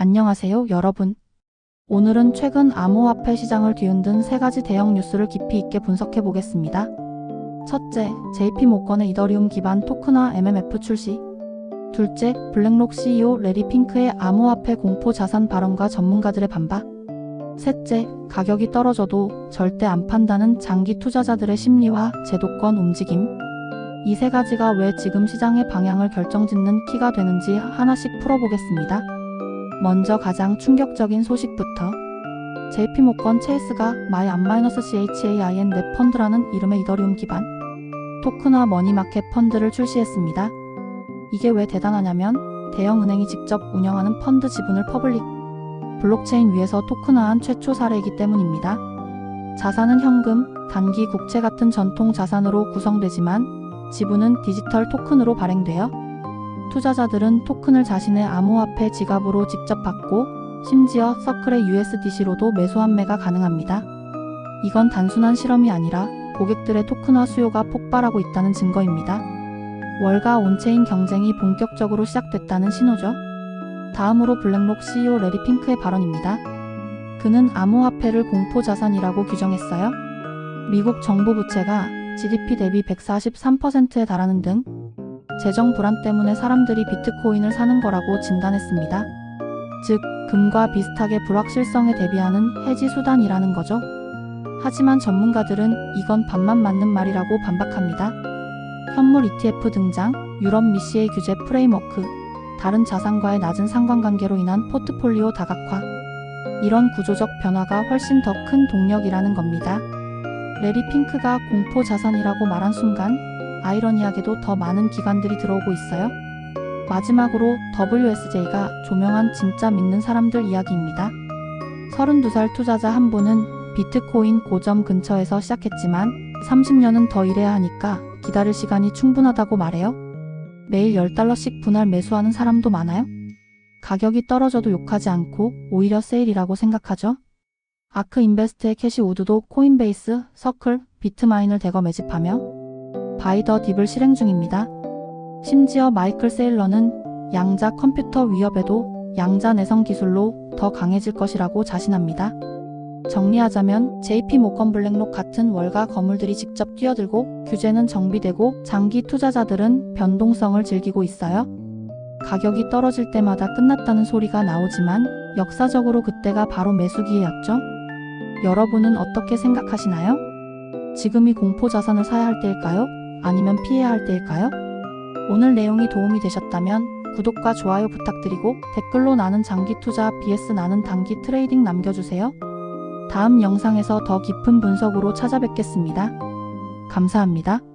안녕하세요, 여러분. 오늘은 최근 암호화폐 시장을 뒤흔든 세 가지 대형 뉴스를 깊이 있게 분석해 보겠습니다. 첫째, JP 모건의 이더리움 기반 토큰화 MMF 출시. 둘째, 블랙록 CEO 레리 핑크의 암호화폐 공포 자산 발언과 전문가들의 반박. 셋째, 가격이 떨어져도 절대 안 판다는 장기 투자자들의 심리와 제도권 움직임. 이 세 가지가 왜 지금 시장의 방향을 결정짓는 키가 되는지 하나씩 풀어보겠습니다. 먼저 가장 충격적인 소식부터 JP모건 체이스가 My N-CHAIN 랩 펀드라는 이름의 이더리움 기반 토큰화 머니마켓 펀드를 출시했습니다. 이게 왜 대단하냐면 대형 은행이 직접 운영하는 펀드 지분을 퍼블릭 블록체인 위에서 토큰화한 최초 사례이기 때문입니다. 자산은 현금, 단기 국채 같은 전통 자산으로 구성되지만 지분은 디지털 토큰으로 발행되어 투자자들은 토큰을 자신의 암호화폐 지갑으로 직접 받고 심지어 서클의 USDC로도 매수 환매가 가능합니다. 이건 단순한 실험이 아니라 고객들의 토큰화 수요가 폭발하고 있다는 증거입니다. 월가 온체인 경쟁이 본격적으로 시작됐다는 신호죠. 다음으로 블랙록 CEO 레리 핑크의 발언입니다. 그는 암호화폐를 공포자산이라고 규정했어요. 미국 정부 부채가 GDP 대비 143%에 달하는 등 재정 불안 때문에 사람들이 비트코인을 사는 거라고 진단했습니다. 즉, 금과 비슷하게 불확실성에 대비하는 해지 수단이라는 거죠. 하지만 전문가들은 이건 반만 맞는 말이라고 반박합니다. 현물 ETF 등장, 유럽 미시의 규제 프레임워크, 다른 자산과의 낮은 상관관계로 인한 포트폴리오 다각화. 이런 구조적 변화가 훨씬 더 큰 동력이라는 겁니다. 레리 핑크가 공포 자산이라고 말한 순간 아이러니하게도 더 많은 기관들이 들어오고 있어요. 마지막으로 WSJ가 조명한 진짜 믿는 사람들 이야기입니다. 32살 투자자 한 분은 비트코인 고점 근처에서 시작했지만 30년은 더 일해야 하니까 기다릴 시간이 충분하다고 말해요. 매일 10달러씩 분할 매수하는 사람도 많아요. 가격이 떨어져도 욕하지 않고 오히려 세일이라고 생각하죠. 아크 인베스트의 캐시 우드도 코인베이스, 서클, 비트마인을 대거 매집하며 바이 더 딥을 실행 중입니다. 심지어 마이클 세일러는 양자 컴퓨터 위협에도 양자 내성 기술로 더 강해질 것이라고 자신합니다. 정리하자면 JP 모건 블랙록 같은 월가 거물들이 직접 뛰어들고 규제는 정비되고 장기 투자자들은 변동성을 즐기고 있어요. 가격이 떨어질 때마다 끝났다는 소리가 나오지만 역사적으로 그때가 바로 매수 기회였죠. 여러분은 어떻게 생각하시나요? 지금이 공포 자산을 사야 할 때일까요? 아니면 피해야 할 때일까요? 오늘 내용이 도움이 되셨다면 구독과 좋아요 부탁드리고 댓글로 나는 장기 투자 vs 나는 단기 트레이딩 남겨주세요. 다음 영상에서 더 깊은 분석으로 찾아뵙겠습니다. 감사합니다.